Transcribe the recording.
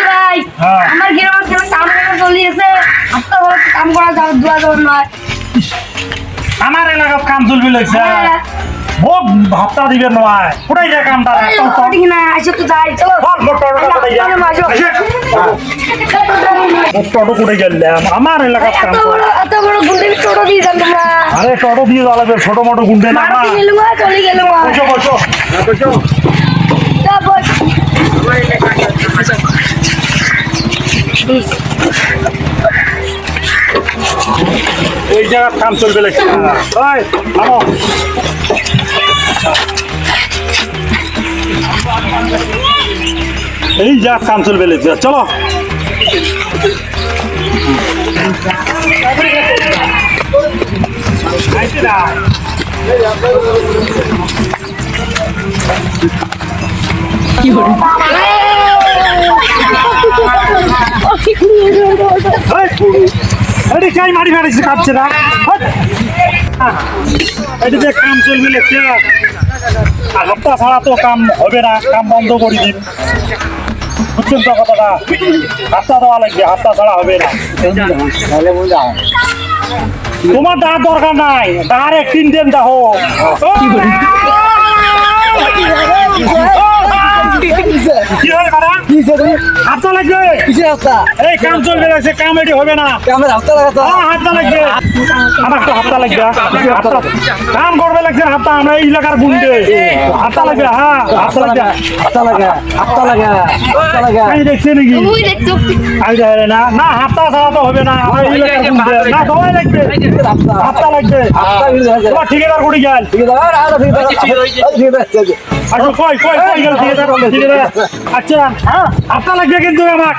ভাই। আমার গ্রামের ছেলে কাম করে চলিয়েছে আপনার বড় কাম করা যাবে দোয়া যাবে নয় আমার এলাকার কাম চলবি লাগছে। বহুত ভাবতা দিবে নয় যা কামটা ঠিক না আসো তো যাই চলো বল মোটরটা কোথায় যা আসো। টোটো কোথায় গেলাম আমার এলাকার কাম বড় এত বড় গুন্ডে আরে টোটো দিয়ে জ্বালাবে ছোট মোটো গুন্ডে না চলে গেলুম বসো বসো বসো। যা বস। এই জায়গার কাম চলবে থামো। এই জায়গার কাম চলবে লাগছে চলো। এটি কাই মারি মারিছে কাটছে না। এটি যে কাম হপ্তা ছাড়া তো কাম হবে না, কাম বন্ধ করে দিন। বুঝছেন কথাটা? হাতটা দেওয়া লাগবে, হাতটা ছাড়া হবে না। তোমার দা দরকার নাই। দাঁড় একদিন দেন কারা হাতটা লাগবে এই কাম চলবে কাম এটি হবে না হ্যাঁ, হাতটা লাগবে আমার তো হাতটা লাগবে হাতটা- কাম করবে লাগছে হাতটা আমরা এই এলাকার গুন্ডে হাতটা লাগবে হ্যাঁ হাতটা লাগবে আমি দেখছি নাকি দেখছ আমি না না হাতটা ছাড়া তো হবে না আমরা এই এলাকার গুন্ডে না লাগবে হাতটা লাগবে তোমার ঠিকাদার কুড়ি গেল আচ্ছা কই কই কই গেল ঠিকাদার ঠিকাদার আচ্ছা হাতটা লাগবে কিন্তু আমার।